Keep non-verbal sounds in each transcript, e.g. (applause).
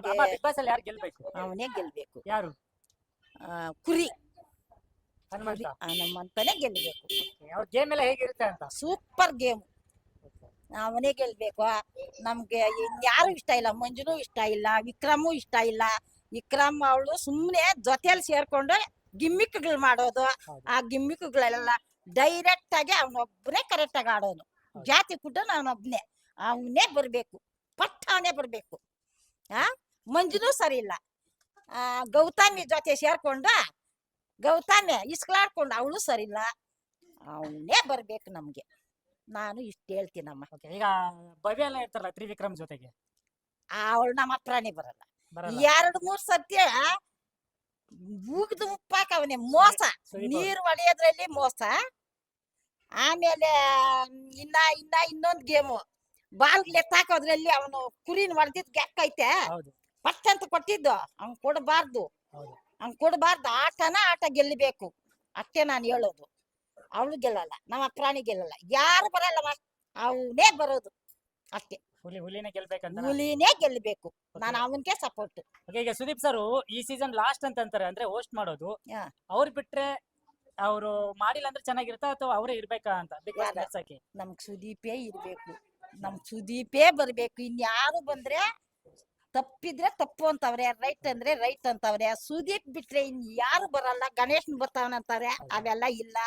Big boss ಅಲ್ಲಿ ಯಾರು ಗೆಲ್ಬೇಕು? ಅವನೇ ಗೆಲ್ಬೇಕು. ಯಾರು? ಆ, ಕುರಿ. ಹನುಮಂತ. ಗೆಲ್ಬೇಕು. ಅವ್ರ ಗೇಮ್ ಎಲ್ಲ ಹೇಗಿರುತ್ತೆ ಅಂತ? Super game. ಅವನೇ ಗೆಲ್ಬೇಕು. ನಮ್ಗೆ ಇನ್ಯಾರು ಇಷ್ಟ ಇಲ್ಲ ಮಂಜುನು ಇಷ್ಟ ಇಲ್ಲ ವಿಕ್ರಮು ಇಷ್ಟ ಇಲ್ಲ. ವಿಕ್ರಮ್ ಅವಳು ಸುಮ್ನೆ ಜೊತೆಯಲ್ಲಿ ಸೇರ್ಕೊಂಡು ಗಿಮ್ಮಿಕ್ಗಳು ಮಾಡೋದು. ಹೌದು. ಆ ಗಿಮ್ಮಿಕ್ಗಳೆಲ್ಲ ಡೈರೆಕ್ಟ್ ಆಗಿ ಅವನೊಬ್ಬನೇ ಕರೆಕ್ಟ್ ಆಗಿ ಆಡೋನು. ಜಾತಿ ಕುಟ್ಟ ಅವನೊಬ್ನೇ ಅವನೇ ಬರ್ಬೇಕು. ಪಟ್ಟ ಅವನೇ ಬರ್ಬೇಕು. ಆ? ಮಂಜುನು ಸರಿ ಇಲ್ಲ. ಆ ಗೌತಮಿ ಜೊತೆ ಸೇರ್ಕೊಂಡ ಗೌತಮಿ ಇಸ್ಕಲಾಡ್ಕೊಂಡು ಅವಳು ಸರಿ ಇಲ್ಲ. ಅವನೇ ಬರ್ಬೇಕು ನಮ್ಗೆ. ನಾನು ಇಷ್ಟು ಹೇಳ್ತೀನಮ್ಮ ನಮ್ಮ ಈಗ ಭವ್ಯ ಎಲ್ಲ ಇರ್ತಾರಲ್ಲ ತ್ರಿವಿಕ್ರಮ್ ಜೊತೆಗೆ? ಅವಳು ನಮ್ಮ ಹತ್ರನೇ ಬರಲ್ಲ. ಬರಲ್ಲ. ಎರಡು ಮೂರ್ ಸತ್ಯ ಉಗ್ದು ಉಪ್ಪಾಕ ಅವನೇ ಮೋಸ. ನೀರು ಹೊಡೆಯೋದ್ರಲ್ಲಿ ಮೋಸ. ಆಮೇಲೆ ಇನ್ನ ಇನ್ನ ಇನ್ನೊಂದ್ ಗೇಮು. ಬಾಲ್ ಎತ್ತಾಕೋದ್ರಲ್ಲಿ ಅವನು ಕುರಿನ ಹೊಡೆದಿದ್ ಗೆಕ್ಕೈತೆ. ಫಸ್ಟ್ ಅಂತ ಕೊಟ್ಟಿದ್ದು? ಅವ್ನ್ ಕೊಡಬಾರ್ದು. ಹಂಗ್ ಅವ್ನ್ ಕೊಡಬಾರ್ದು. ಆಟನ ಆಟ ಗೆಲ್ಲಬೇಕು ಅಷ್ಟೇ ನಾನು ಹೇಳೋದು. ಅವಳು ಗೆಲ್ಲಲ್ಲ. ನಮ್ಮ ಪ್ರಾಣಿ ಗೆಲ್ಲಲ್ಲ. ಯಾರು ಬರಲ್ಲ ಅವನೇ ಬರೋದು. ಅಷ್ಟೇ. ಹುಲಿ ಹುಲಿನೇ ಗೆಲ್ಬೇಕಂತ ಹುಲಿನೇ ಗೆಲ್ಲಬೇಕು ನಾನು ಅವನ್ಗೆ ಸಪೋರ್ಟ್ ಈಗ ಸುದೀಪ್ ಸರ್ ಈ ಸೀಸನ್ ಲಾಸ್ಟ್ ಅಂತ ಅಂತಾರೆ ಅಂದ್ರೆ ಹೋಸ್ಟ್ ಮಾಡೋದು. ಅವ್ರು ಬಿಟ್ರೆ ಅವರು ಮಾಡಿಲ್ಲ ಅಂದ್ರೆ ಚೆನ್ನಾಗಿರುತ್ತಾ ಅಥವಾ ಅವರೇ ಇರ್ಬೇಕಾ ಅಂತ? ನಮ್ಗ್ ಸುದೀಪೇ ಇರ್ಬೇಕು. ನಮ್ ಸುದೀಪೇ ಬರ್ಬೇಕು. ಇನ್ಯಾರು ಬಂದ್ರೆ ತಪ್ಪಿದ್ರೆ ತಪ್ಪು ಅಂತವ್ರೆ ರೈಟ್ ಅಂದ್ರೆ ರೈಟ್ ಅಂತವ್ರೆ. ಸುದೀಪ್ ಬಿಟ್ರೆ ಇನ್ ಯಾರು ಬರಲ್ಲ ಗಣೇಶನ್ ಬರ್ತಾವನಂತಾರೆ ಅವೆಲ್ಲ ಇಲ್ಲ.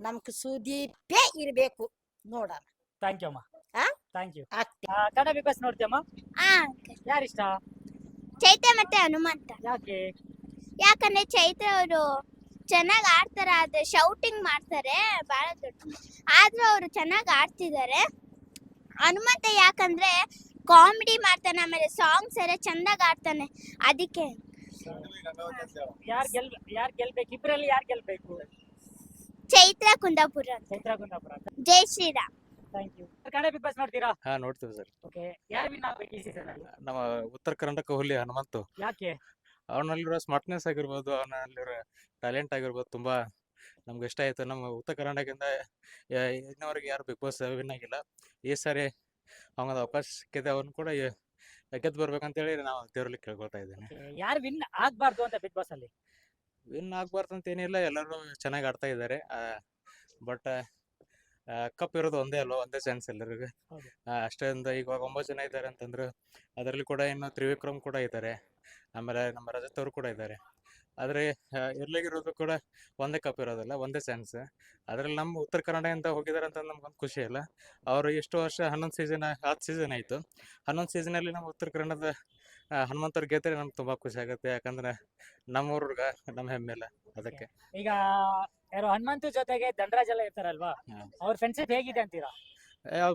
ನಮ್ಗ್ ಸುದೀಪೇ ಇರ್ಬೇಕು. ನೋಡೋಣ. ಥ್ಯಾಂಕ್ ಯು ಅಮ್ಮ. ಆ? ಥ್ಯಾಂಕ್ ಯು ಅಷ್ಟೇ ಕನ್ನಡ ಬಿಗ್ ಬಾಸ್ ನೋಡ್ತೀಯಮ್ಮ ಆ ಯಾರಿಷ್ಟ? ಚೈತ್ರ ಮತ್ತೆ ಹನುಮಂತ. ಯಾಕೆ? ಯಾಕಂದ್ರೆ ಚೈತ್ರ ಅವರು ಚೆನ್ನಾಗಿ ಆಡ್ತಾರೆ ಆದ್ರೆ ಶೌಟಿಂಗ್ ಮಾಡ್ತಾರೆ ಬಹಳ ದೊಡ್ಡ ಆದ್ರೂ ಅವರು ಚೆನ್ನಾಗಿ ಆಡ್ತಿದ್ದಾರೆ. ಹನುಮಂತ ಯಾಕಂದ್ರೆ ಕಾಮಿಡಿ ಮಾಡ್ತಾನೆ ಆಮೇಲೆ ಸಾಂಗ್ಸ್ ಎಲ್ಲ ಚಂದಾಗಿ ಆಡ್ತಾನೆ ಅದಕ್ಕೆ ಯಾರ್ ಗೆಲ್ ಯಾರ್ ಗೆಲ್ಬೇಕು? ಇಬ್ರಲ್ಲಿ ಯಾರ್ ಗೆಲ್ಬೇಕು? ಚೈತ್ರ ಕುಂದಾಪುರ ಅಂತ. ಚೈತ್ರ ಕುಂದಾಪುರ ಜೈ Shriram. Thank you Kannada Bigg Boss ನೋಡ್ತೀರಾ? ಹಾ ನೋಡ್ತೀವಿ ಸರ್. ಓಕೆ ಯಾರು ವಿನ್ ಆಗ್ಬೇಕು ಈ ಸೀಸನ್ ಅಲ್ಲಿ? ನಮ್ಮ ಉತ್ತರ ಕರ್ನಾಟಕ ಹುಲಿ ಹನುಮಂತು. ಯಾಕೆ? ಅವನಲ್ಲಿರೋ ಸ್ಮಾರ್ಟ್ನೆಸ್ ಆಗಿರ್ಬೋದು ಅವನಲ್ಲಿರೋ ಟ್ಯಾಲೆಂಟ್ ಆಗಿರ್ಬೋದು ತುಂಬಾ ನಮ್ಗೆ ಇಷ್ಟ ಆಯ್ತು. ನಮ್ಮ ಉತ್ತರ ಕರ್ನಾಟಕದಿಂದ ಇನ್ನವರೆಗೆ ಯಾರು ಬಿಗ್ ಬಾಸ್ ವಿನ್ ಆಗಿಲ್ಲ. ಈ ಸಾರಿ ಅವನದು ಅವಕಾಶ ಸಿಕ್ಕಿದೆ ಅವನು ಕೂಡ ಗೆದ್ದು ಬರ್ಬೇಕಂತೇಳಿ ನಾವು ದೇವರಲ್ಲಿ ಕೇಳ್ಕೊಳ್ತಾ ಇದ್ದೇನೆ. ಯಾರು ವಿನ್ ಆಗ್ಬಾರ್ದು ಅಂತ ಬಿಗ್ ಬಾಸ್ ಅಲ್ಲಿ? ವಿನ್ ಆಗ್ಬಾರ್ದು ಅಂತ ಏನಿಲ್ಲ ಎಲ್ಲರೂ ಚೆನ್ನಾಗಿ ಆಡ್ತಾ ಇದ್ದಾರೆ. ಬಟ್ ಕಪ್ ಇರೋದು ಒಂದೇ ಅಲ್ವಾ ಒಂದೇ ಚಾನ್ಸ್ ಎಲ್ಲರಿಗೂ. ಹೌದು. ಅಷ್ಟೊಂದು ಈಗ ಒಂಬತ್ತು ಜನ ಇದ್ದಾರೆ ಅಂತಂದ್ರೆ ಅದರಲ್ಲಿ ಕೂಡ ಇನ್ನು ತ್ರಿವಿಕ್ರಮ್ ಕೂಡ ಇದ್ದಾರೆ. ಆಮೇಲೆ ನಮ್ಮ ರಜತ್ ಅವರು ಕೂಡ ಇದ್ದಾರೆ. ಆದರೆ ಇರ್ಲಿಗಿರೋದು ಕೂಡ ಒಂದೇ ಕಪ್ ಇರೋದಿಲ್ಲ ಒಂದೇ ಚಾನ್ಸ್ ಅದ್ರಲ್ಲಿ ನಮ್ಮ ಉತ್ತರ ಕನ್ನಡದಿಂದ ಹೋಗಿದ್ದಾರೆ ಅಂತ ನಮ್ಗೊಂದು ಖುಷಿ ಇಲ್ಲ ಅವರು ಎಷ್ಟು ವರ್ಷ ಹನ್ನೊಂದು ಸೀಸನ್ ಹತ್ತು ಸೀಸನ್ ಆಯಿತು. ಹನ್ನೊಂದು ಸೀಸನಲ್ಲಿ ನಮ್ಮ ಉತ್ತರ ಕನ್ನಡದ ಹನುಮಂತರ ಹನುಮಂತವ್ರು ಗೆದ್ದರೆ ನಮ್ಗೆ ತುಂಬ ಖುಷಿ ಆಗುತ್ತೆ. ಯಾಕಂದ್ರೆ ನಮ್ಮ ಊರ್ಗ ನಮ್ಮ ಹೆಮ್ಮೆಲ್ಲ ಅದಕ್ಕೆ. ಈಗ ಯಾರು ಹನುಮಂತ ಜೊತೆಗೆ ದಂಡರಾಜ್ ಎಲ್ಲ ಇರ್ತಾರಲ್ವಾ. ಅವ್ರ ಫ್ರೆಂಡ್ಶಿಪ್ ಹೇಗಿದೆ ಅಂತೀರಾ?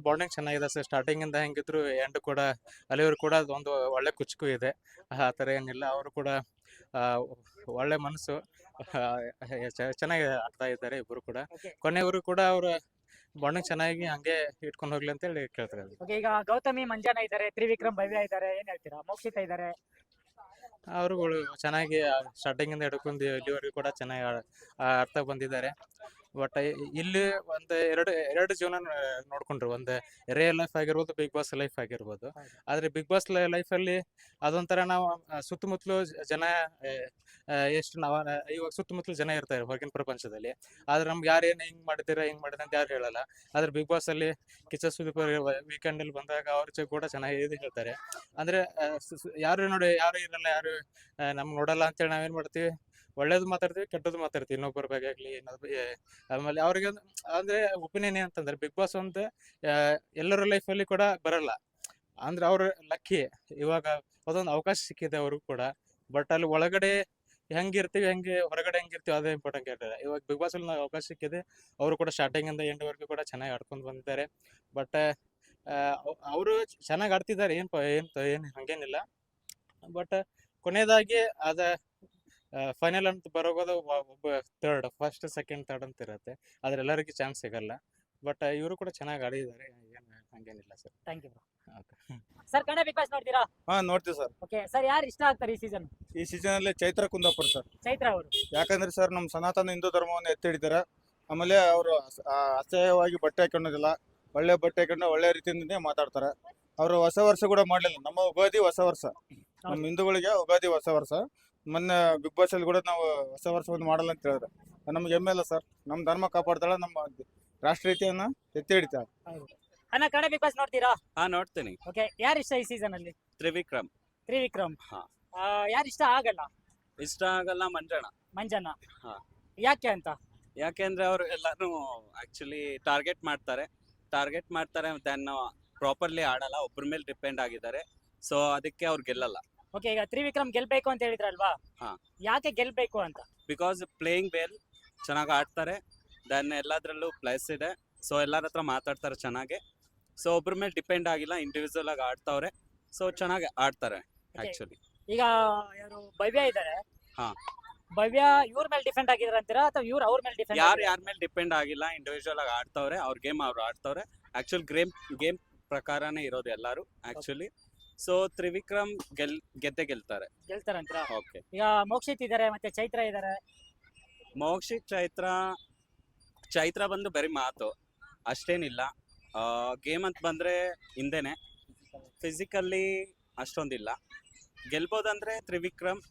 ಬಾಂಡಿಂಗ್ ಚೆನ್ನಾಗಿದೆ ಸರ್. ಸ್ಟಾರ್ಟಿಂಗ್ ಇಂದ ಹೆಂಗಿದ್ರು ಎಂಡ್ ಕೂಡ ಅಲ್ಲಿವರು ಕೂಡ ಒಂದು ಒಳ್ಳೆ ಕುಚುಕು ಇದೆ. ಆ ಥರ ಏನಿಲ್ಲ. ಅವರು ಕೂಡ ಒಳ್ಳೆ ಮನಸ್ಸು. ಚೆನ್ನಾಗಿ ಆಡ್ತಾ ಇದ್ದಾರೆ ಇಬ್ಬರು ಕೂಡ. ಕೊನೆಯವರು ಕೂಡ ಅವರು ಬಾಂಡಿಂಗ್ ಚೆನ್ನಾಗಿ ಹಂಗೆ ಇಟ್ಕೊಂಡು ಹೋಗ್ಲಿ ಅಂತ ಹೇಳಿ ಕೇಳ್ತಾರೆ ಓಕೆ ಈಗ ಗೌತಮಿ ಮಂಜಾನ ಇದ್ದಾರೆ ತ್ರಿವಿಕ್ರಮ್ ಭವ್ಯ ಇದ್ದಾರೆ ಏನ್ ಹೇಳ್ತೀರಾ? ಮೋಕ್ಷಿತ ಇದ್ದಾರೆ. ಅವರುಗಳು ಚೆನ್ನಾಗಿ ಸ್ಟಾರ್ಟಿಂಗ್ ಇಂದ ಹಿಡ್ಕೊಂಡು ಇಲ್ಲಿವರೆಗೂ ಕೂಡ ಚೆನ್ನಾಗಿ ಆಡ್ತಾ ಬಂದಿದ್ದಾರೆ. ಬಟ್ ಇಲ್ಲಿ ಒಂದು ಎರಡು ಎರಡು ಜೀವನ ನೋಡ್ಕೊಂಡ್ರು. ಒಂದು ರಿಯಲ್ ಲೈಫ್ ಆಗಿರ್ಬೋದು ಬಿಗ್ ಬಾಸ್ ಲೈಫ್ ಆಗಿರ್ಬೋದು. ಆದ್ರೆ ಬಿಗ್ ಬಾಸ್ ಲೈಫಲ್ಲಿ ಅದೊಂಥರ ನಾವು ಸುತ್ತಮುತ್ತಲು ಜನ ಎಷ್ಟು ನಾವು ಇವಾಗ ಸುತ್ತಮುತ್ತಲು ಜನ ಇರ್ತಾರೆ ಹೊರಗಿನ ಪ್ರಪಂಚದಲ್ಲಿ. ಆದ್ರೆ ನಮ್ಗೆ ಯಾರು ಏನು ಹಿಂಗ್ ಮಾಡ್ತೀರಾ ಹಿಂಗ್ ಮಾಡಿದ್ರೆ ಅಂತ ಯಾರು ಹೇಳಲ್ಲ. ಆದ್ರೆ ಬಿಗ್ ಬಾಸ್ ಅಲ್ಲಿ ಕಿಚ್ಚ ಸುದೀಪ್ ವೀಕೆಂಡ್ ಅಲ್ಲಿ ಬಂದಾಗ ಅವ್ರ ಜೊತೆ ಕೂಡ ಚೆನ್ನಾಗಿ ಇದು ಹೇಳ್ತಾರೆ. ಅಂದ್ರೆ ಯಾರು ನೋಡಿ ಯಾರು ಇರಲ್ಲ ಯಾರು ನಮ್ಗೆ ನೋಡಲ್ಲ ಅಂತೇಳಿ ನಾವೇನ್ ಮಾಡ್ತೀವಿ? ಒಳ್ಳೇದು ಮಾತಾಡ್ತೀವಿ, ಕೆಟ್ಟದ್ದು ಮಾತಾಡ್ತೀವಿ. ಇನ್ನೊಬ್ಬರ ಬಗ್ಗೆ ಆಗ್ಲಿ ಏನಾದ್ರು ಆಮೇಲೆ ಅವ್ರಿಗೆ ಅಂದ್ರೆ ಒಪಿನಿಯನ್ ಏನಂತಂದ್ರೆ ಬಿಗ್ ಬಾಸ್ ಅಂತ ಎಲ್ಲರ ಲೈಫಲ್ಲಿ ಕೂಡ ಬರಲ್ಲ. ಅಂದ್ರೆ ಅವ್ರ ಲಕ್ಕಿ ಇವಾಗ ಅದೊಂದು ಅವಕಾಶ ಸಿಕ್ಕಿದೆ ಅವ್ರಿಗೂ ಕೂಡ. ಬಟ್ ಅಲ್ಲಿ ಒಳಗಡೆ ಹೆಂಗಿರ್ತೀವಿ, ಹೆಂಗೆ, ಹೊರಗಡೆ ಹೆಂಗಿರ್ತೀವಿ, ಅದೇ ಇಂಪಾರ್ಟೆಂಟ್ ಹೇಳ್ತಾರೆ ಇವಾಗ ಬಿಗ್ ಬಾಸ್ ಅಲ್ಲಿ ಅವಕಾಶ ಸಿಕ್ಕಿದೆ. ಅವರು ಕೂಡ ಸ್ಟಾರ್ಟಿಂಗ್ ಇಂದ ಎಂಡ್ ವರೆಗೂ ಕೂಡ ಚೆನ್ನಾಗಿ ಆಡ್ಕೊಂಡು ಬಂದಿದ್ದಾರೆ. ಬಟ್ ಅವರು ಚೆನ್ನಾಗಿ ಆಡ್ತಿದ್ದಾರೆ. ಏನು ಏನು, ಏನ್, ಹಂಗೇನಿಲ್ಲ. ಬಟ್ ಕೊನೆಯದಾಗಿ ಅದ ಫೈನಲ್ ಅಂತ ಬರೋಗೋದು ಒಬ್ಬ ಥರ್ಡ್ ಫಸ್ಟ್ ಸೆಕೆಂಡ್ ಥರ್ಡ್ ಅಂತ ಇರುತ್ತೆ. ಆದ್ರೆ ಎಲ್ಲರಿಗೂ ಚಾನ್ಸ್ ಸಿಗಲ್ಲ ಬಟ್ ಇವರು ಕೂಡ ಚೆನ್ನಾಗಿ ಆಡಿದ್ದಾರೆ. ಏನು ಹಂಗೇನಿಲ್ಲ sir thank you sir Kannada Bigg Boss ನೋಡ್ತೀರಾ? ಹಾ ನೋಡ್ತೀವಿ ಸರ್ ಓಕೆ ಸರ್ ಯಾರು ಇಷ್ಟ ಆಗ್ತಾರೆ ಈ ಸೀಸನ್ ಈ ಸೀಸನ್ ಅಲ್ಲಿ ಚೈತ್ರ ಕುಂದಾಪುರ ಸರ್ ಚೈತ್ರ ಅವರು. ಯಾಕಂದ್ರೆ ಸರ್ ನಮ್ಮ ಸನಾತನ ಹಿಂದೂ ಧರ್ಮವನ್ನು ಎತ್ತಿ ಹಿಡಿತಾರೆ ಆಮೇಲೆ ಅವರು ಅಸಹ್ಯವಾಗಿ ಬಟ್ಟೆ ಹಾಕೊಂಡೋದಿಲ್ಲ ಒಳ್ಳೆ ಬಟ್ಟೆ ಹಾಕೊಂಡು ಒಳ್ಳೆ ರೀತಿಯಿಂದನೇ ಮಾತಾಡ್ತಾರೆ. ಅವರು ಹೊಸ ವರ್ಷ ಕೂಡ ಮಾಡಲಿಲ್ಲ. ನಮ್ಮ ಉಗಾದಿ ಹೊಸ ವರ್ಷ. ನಮ್ಮ ಹಿಂದೂಗಳಿಗೆ ಉಗಾದಿ ಹೊಸ ವರ್ಷ. ಮೊನ್ನೆ ಬಿಗ್ ಬಾಸ್ ಅಲ್ಲಿ ಕೂಡ ನಾವು ಹೊಸ ವರ್ಷ ಒಂದು ಮಾಡಲ್ಲ ಅಂತ ಹೇಳಿದ್ರೆ. ನಮ್ಗೆ ಹೆಮ್ಮೆ ಇಲ್ಲ ಸರ್ ನಮ್ಮ ಧರ್ಮ ಕಾಪಾಡ್ತಾಳೆ ನಮ್ಮ ರಾಷ್ಟ್ರೀಯತೆಯನ್ನ ಎತ್ತಿ ಹಿಡಿತಾಳೆ. ಅಣ್ಣ ಕನ್ನಡ ಬಿಗ್ ಬಾಸ್ ನೋಡ್ತೀರಾ? ಹಾ ನೋಡ್ತೀನಿ. ಓಕೆ ಯಾರು ಇಷ್ಟ ಈ ಸೀಸನ್ ಅಲ್ಲಿ? ತ್ರಿವಿಕ್ರಮ್. ತ್ರಿವಿಕ್ರಮ್. ಹಾ. ಯಾರು ಇಷ್ಟ ಆಗಲ್ಲ? ಇಷ್ಟ ಆಗಲ್ಲ ಮಂಜಣ್ಣ. ಮಂಜಣ್ಣ. ಹಾ. ಯಾಕೆ ಅಂತ? ಯಾಕೆಂದ್ರೆ ಅವರು ಎಲ್ಲಾನು ಆಕ್ಚುಲಿ ಟಾರ್ಗೆಟ್ ಮಾಡ್ತಾರೆ. ಟಾರ್ಗೆಟ್ ಮಾಡ್ತಾರೆ ದೆನ್ ಪ್ರಾಪರ್ಲಿ ಆಡಲ್ಲ ಒಬ್ಬರ ಮೇಲೆ ಡಿಪೆಂಡ್ ಆಗಿದ್ದಾರೆ. ಸೊ ಅದಕ್ಕೆ ಅವ್ರು ಗೆಲ್ಲಲ್ಲ. ಓಕೆ ಈಗ ತ್ರಿವಿಕ್ರಮ್ ಗೆಲ್ಬೇಕು ಅಂತ ಹೇಳಿದ್ರಲ್ವಾ? ಹಾ. ಯಾಕೆ ಗೆಲ್ಬೇಕು ಅಂತ? ಬಿಕಾಸ್ ಪ್ಲೇಯಿಂಗ್ ವೆಲ್ ಚೆನ್ನಾಗಿ ಆಡ್ತಾರೆ. ದೆನ್ ಎಲ್ಲದರಲ್ಲೂ ಪ್ಲಸ್ ಇದೆ. ಸೊ ಎಲ್ಲರ ಹತ್ರ ಮಾತಾಡ್ತಾರೆ ಚೆನ್ನಾಗಿ. ಸೊ ಒಬ್ಬರ ಮೇಲೆ ಡಿಪೆಂಡ್ ಆಗಿಲ್ಲ ಇಂಡಿವಿಜುವಲ್ ಆಗಿ ಆಡ್ತಾವ್ರೆ. ಸೊ ಚೆನ್ನಾಗಿ ಆಡ್ತಾರೆ Okay. ಆಕ್ಚುಲಿ ಈಗ ಯಾರು ಭವ್ಯ ಇದ್ದಾರೆ ಹಾ. ಭವ್ಯ ಇವ್ರ ಮೇಲೆ ಡಿಫೆಂಡ್ ಆಗಿದ್ರ ಅಂತೀರಾ? ಅಥವಾ ಇವ್ರು ಅವ್ರ ಮೇಲೆ ಡಿಫೆಂಡ್ ಯಾರು ಯಾರ ಮೇಲೆ ಡಿಪೆಂಡ್ ಆಗಿಲ್ಲ ಇಂಡಿವಿಜುವಲ್ ಆಗಿ ಆಡ್ತಾವ್ರೆ ಅವ್ರ ಗೇಮ್ ಅವ್ರು ಆಡ್ತಾವ್ರೆ. ಆಕ್ಚುಲ್ ಗೇಮ್ ಗೇಮ್ ಪ್ರಕಾರನೇ ಇರೋದು ಎಲ್ಲರೂ ಆಕ್ಚುಲಿ ಸೊ ತ್ರಿವಿಕ್ರಮ್ ಗೆಲ್ ಗೆದ್ದೆ ಗೆಲ್ತಾರೆ. ಗೆಲ್ತಾರಂತ ಓಕೆ ಈಗ ಮೋಕ್ಷಿತ್ ಇದಾರೆ ಮತ್ತೆ ಚೈತ್ರ ಇದಾರೆ? ಮೋಕ್ಷಿತ್ ಚೈತ್ರ ಚೈತ್ರ ಬಂದು ಬರೀ ಮಾತು ಅಷ್ಟೇನಿಲ್ಲ. ಗೇಮ್ ಅಂತ ಬಂದ್ರೆ ಹಿಂದೆನೆ. ಫಿಸಿಕಲ್ಲಿ ಅಷ್ಟೊಂದಿಲ್ಲ. ಗೆಲ್ಬೋದಂದ್ರೆ ತ್ರಿವಿಕ್ರಮ್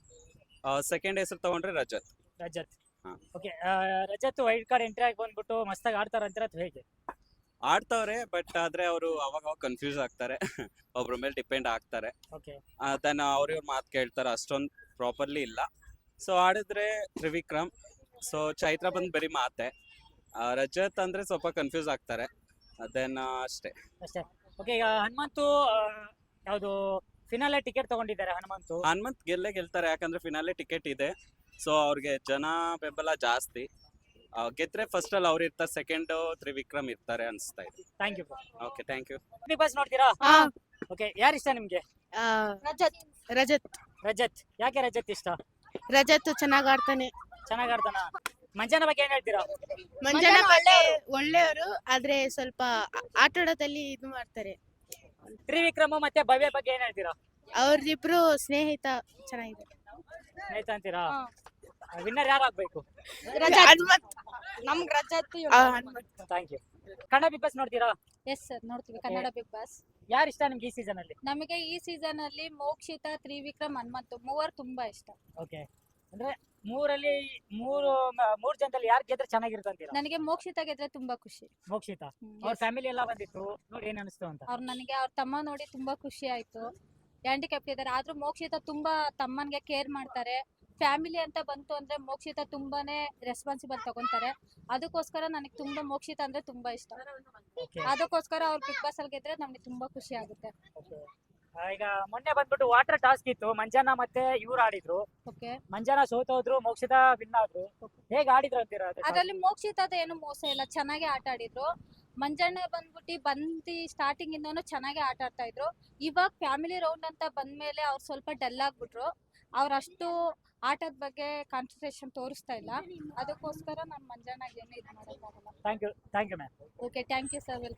ಸೆಕೆಂಡ್ ಹೆಸರು ತಗೊಂಡ್ರೆ ರಜತ್. ರಜತ್. ಹಾ. Okay Rajat wild card entry ಆಗಿ ಬಂದ್ಬಿಟ್ಟು ಮಸ್ತಾಗಿ ಆಡ್ತಾರಂತೀರಾ ಅಥವಾ ಹೇಗೆ? ಆಡ್ತವ್ರೆ ಬಟ್ ಆದ್ರೆ ಅವರು ಅವಾಗ ಅವಾಗ ಕನ್ಫ್ಯೂಸ್ ಆಗ್ತಾರೆ. (laughs) ಒಬ್ರ ಮೇಲೆ ಡಿಪೆಂಡ್ ಆಗ್ತಾರೆ. ಓಕೆ ತನ್ನ ಅವ್ರ ಇವ್ರ ಮಾತು ಕೇಳ್ತಾರೆ. ಅಷ್ಟೊಂದು ಪ್ರಾಪರ್ಲಿ ಇಲ್ಲ. ಸೊ ಆಡಿದ್ರೆ ತ್ರಿವಿಕ್ರಮ್. ಸೊ ಚೈತ್ರ ಬಂದು ಬರೀ ಮಾತೆ. ಆ, ರಜತ್ ಅಂದ್ರೆ ಸ್ವಲ್ಪ ಕನ್ಫ್ಯೂಸ್ ಆಗ್ತಾರೆ. ದೆನ್ ಅಷ್ಟೇ. ಅಷ್ಟೇ. ಓಕೆ ಈಗ ಹನುಮಂತು ಆ, ಯಾವುದು ಫಿನಾಲೆ ಟಿಕೆಟ್ ತಗೊಂಡಿದ್ದಾರೆ ಹನುಮಂತು. ಹನುಮಂತ್ ಗೆಲ್ಲೇ ಗೆಲ್ತಾರೆ. ಯಾಕಂದ್ರೆ ಫಿನಾಲೆ ಟಿಕೆಟ್ ಇದೆ. ಸೊ ಅವ್ರಿಗೆ ಜನ ಬೆಂಬಲ ಜಾಸ್ತಿ. ಗೆದ್ರೆ ಫಸ್ಟ್ ಅಲ್ಲಿ ಅವ್ರು ಇರ್ತಾರೆ ಸೆಕೆಂಡ್ ತ್ರಿವಿಕ್ರಮ್ ಇರ್ತಾರೆ ಅನ್ಸ್ತಾ ಇದೆ. Thank you okay thank you Bigg Boss ನೋಡ್ತೀರಾ? ಹಾ. ಓಕೆ ಯಾರು ಇಷ್ಟ ನಿಮ್ಗೆ? ರಜತ್ ರಜತ್. ರಜತ್. ಯಾಕೆ ರಜತ್ ಇಷ್ಟ? ರಜತ್ ಚೆನ್ನಾಗ್ ಆಡ್ತಾನೆ. ಚೆನ್ನಾಗಿ ಆಡ್ತಾನ? ಮಂಜನ ಬಗ್ಗೆ ಏನ್ ಹೇಳ್ತೀರಾ? ಮಂಜನ ಒಳ್ಳೆ ಒಳ್ಳೆಯವರು. ಆದ್ರೆ ಸ್ವಲ್ಪ ಆ- ಇದು ಮಾಡ್ತಾರೆ. ತ್ರಿವಿಕ್ರಮ ಮತ್ತೆ ಭವ್ಯ ಬಗ್ಗೆ ಏನ್ ಹೇಳ್ತೀರಾ? ಅವ್ರದಿಬ್ರು ಸ್ನೇಹಿತ ಚೆನ್ನಾಗಿದೆ. ಆಯ್ತಾ ಅಂತೀರಾ? ವಿನ್ನರ್ ಯಾರು ಆಗ್ಬೇಕು ಹನುಮಂತ್. ನಮ್ಗ್ Rajat thank you Kannada Bigg Boss ನೋಡ್ತೀರಾ? ಎಸ್ ಸರ್ ನೋಡ್ತೀವಿ. ಕನ್ನಡ ಬಿಗ್ ಬಾಸ್ ಯಾರು ಇಷ್ಟ ನಿಮ್ಗೆ ಈ ಸೀಸನ್ ಅಲ್ಲಿ? ನಮಗೆ ಈ ಸೀಸನ್ ಅಲ್ಲಿ ಮೋಕ್ಷಿತ ತ್ರಿವಿಕ್ರಮ್ ಹನುಮಂತು ಮೂವರು ತುಂಬಾ ಇಷ್ಟ. ಓಕೆ ಅಂದ್ರೆ ಮೂರಲ್ಲಿ ಮೂರು ಮೂರ್ ಜನದಲ್ಲಿ ಯಾರು ಗೆದ್ರೆ ಚೆನ್ನಾಗಿರುತ್ತೆ ಅಂತೀರಾ? ನನಗೆ ಮೋಕ್ಷಿತ ಗೆದ್ರೆ ತುಂಬಾ ಖುಷಿ. ಮೋಕ್ಷಿತ? ಅವ್ರ ಫ್ಯಾಮಿಲಿ ಎಲ್ಲ ಬಂದಿತ್ತು ನೋಡಿ ಏನ್ ಅನಿಸ್ತು ಅಂತ. ಅವ್ರು ನನಗೆ ಅವ್ರ ತಮ್ಮ ನೋಡಿ ತುಂಬಾ ಖುಷಿ ಆಯ್ತು. ಹ್ಯಾಂಡಿಕ್ಯಾಪ್ ಇದ್ದಾರೆ ಆದ್ರೂ ಮೋಕ್ಷಿತ ತುಂಬಾ ತಮ್ಮನ್ಗೆ ಕೇರ್ ಮಾಡ್ತಾರೆ. ಫ್ಯಾಮಿಲಿ ಅಂತ ಬಂತು ಅಂದ್ರೆ ಮೋಕ್ಷಿತ ತುಂಬಾನೇ ರೆಸ್ಪಾನ್ಸಿಬಲ್ ತಗೊಂತಾರೆ. ಅದಕ್ಕೋಸ್ಕರ ನನಗೆ ತುಂಬಾ ಮೋಕ್ಷಿತ ಅಂದ್ರೆ ತುಂಬಾ ಇಷ್ಟ. ಅದಕ್ಕೋಸ್ಕರ ಅವ್ರು ಬಿಗ್ ಬಾಸ್ ಅಲ್ಲಿ ಗೆದ್ರೆ ನಮ್ಗೆ ತುಂಬಾ ಖುಷಿ ಆಗುತ್ತೆ. ಈಗ ಮೊನ್ನೆ ಬಂದ್ಬಿಟ್ಟು ವಾಟರ್ ಟಾಸ್ಕ್ ಇತ್ತು. ಮಂಜಾನ ಮತ್ತೆ ಇವ್ರು ಆಡಿದ್ರು. ಓಕೆ ಮಂಜಾನ ಸೋತೋದ್ರು ಮೋಕ್ಷಿತ ವಿನ್ ಆದ್ರು. ಹೇಗ್ ಆಡಿದ್ರು ಅಂತೀರಾ ಅದು? ಅದ್ರಲ್ಲಿ ಮೋಕ್ಷಿತದ ಏನು ಮೋಸ ಇಲ್ಲ. ಚೆನ್ನಾಗಿ ಆಟ ಆಡಿದ್ರು. ಮಂಜಣ್ಣ ಬಂದ್ಬಿಟ್ಟು ಬಂದಿ ಸ್ಟಾರ್ಟಿಂಗ್ ಇಂದನು ಚೆನ್ನಾಗಿ ಆಟ ಆಡ್ತಾ ಇದ್ರು. ಇವಾಗ ಫ್ಯಾಮಿಲಿ ರೌಂಡ್ ಅಂತ ಬಂದ್ಮೇಲೆ ಅವ್ರು ಸ್ವಲ್ಪ ಡಲ್ ಆಗ್ಬಿಟ್ರು. ಅವ್ರ ಅಷ್ಟು ಆಟದ ಬಗ್ಗೆ ಕಾನ್ಸಂಟ್ರೇಷನ್ ತೋರಿಸ್ತಾ ಇಲ್ಲ. ಅದಕ್ಕೋಸ್ಕರ ನಾನು ಮಂಜಾನಾಗ ಏನು ಇದು ಮಾಡೋಕ್ಕಾಗಲ್ಲ. Thank you thank you ma'am okay thank you sir welcome